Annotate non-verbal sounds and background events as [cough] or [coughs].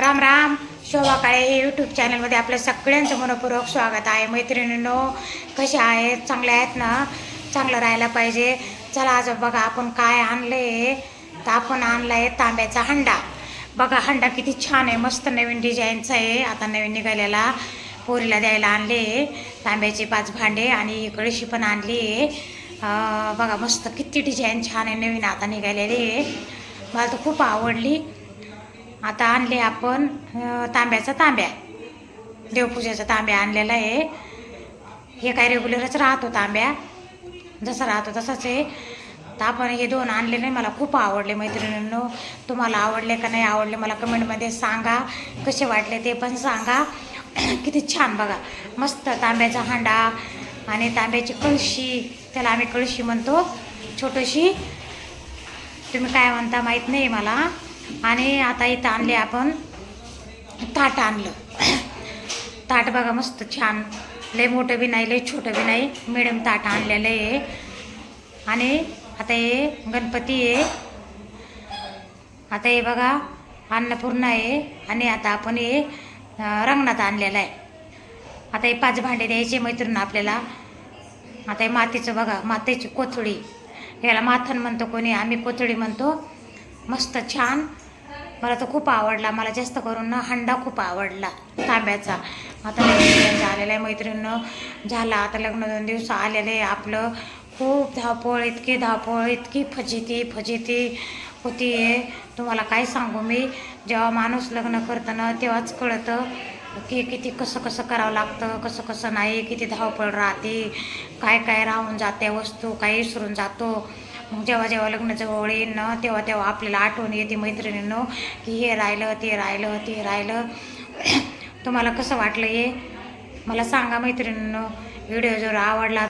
राम राम. शोभा काळे हे यूट्यूब चॅनलमध्ये आपल्या सगळ्यांचं मनपूर्वक स्वागत आहे. मैत्रिणींनो कसे आहेत? चांगले आहेत ना? चांगलं राहायला पाहिजे. चला आज बघा आपण काय आणलं आहे तर आपण आणला आहे तांब्याचा हंडा. बघा हंडा किती छान आहे. मस्त नवीन डिझाईनचा आहे. आता नवीन निघालेला. पोरीला द्यायला आणले. तांब्याचे पाच भांडे आणि कळशी पण आणली. आहे बघा मस्त किती डिझाईन छान आहे. नवीन आता निघालेली. आहे मला तर खूप आवडली. आता आणले आपण तांब्याचा तांब्या. देवपूजेचा तांब्या आणलेला आहे. हे काय रेग्युलरच राहतो तांब्या. जसं राहतो तसंच आहे. तर आपण हे दोन आणले नाही मला खूप आवडले मैत्रिणींनो. तुम्हाला आवडले का नाही आवडले मला कमेंटमध्ये सांगा. कसे वाटले ते पण सांगा. [clears throat] किती छान बघा. मस्त तांब्याचा हांडा आणि तांब्याची कळशी. त्याला आम्ही कळशी म्हणतो. छोटीशी. तुम्ही काय म्हणता माहीत नाही मला. आणि आता इथं आणले आपण ताट आणलं. ताट बघा मस्त छान. लय मोठं बी नाही लय छोटं बी नाही. मिडियम ताट आणलेलं आहे. आणि आता हे गणपती आहे. आता हे बघा अन्नपूर्णा आहे. आणि आता आपण हे रंगणात आणलेलं आहे. आता हे पाच भांडे द्यायचे मैत्रीण आपल्याला. आता हे मातीचं बघा मातीची कोथळी. याला माथन म्हणतो कोणी आम्ही कोथळी म्हणतो. मस्त छान. मला तर खूप आवडला. मला जास्त करून ना हंडा खूप आवडला तांब्याचा. आता लग्न झालेलं आहे मैत्रिणीनं. झाला आता लग्न दोन दिवस आलेलं आहे आपलं. खूप धावपळ इतकी धावपळ इतकी फजिती फजिती होती आहे तुम्हाला काय सांगू मी? जेव्हा माणूस लग्न करतं ना तेव्हाच कळतं की किती कसं कसं करावं लागतं कसं कसं नाही किती धावपळ राहते काय काय राहून जाते वस्तू काही विसरून जातो. मग जेव्हा जेव्हा लग्नाजवळ जवळ येईल ना तेव्हा तेव्हा आपल्याला आठवण येते मैत्रिणींनो की हे राहिलं ते राहिलं ते राहिलं. [coughs] तुम्हाला कसं वाटलं हे? मला सांगा मैत्रिणींनो. व्हिडिओ जर आवडला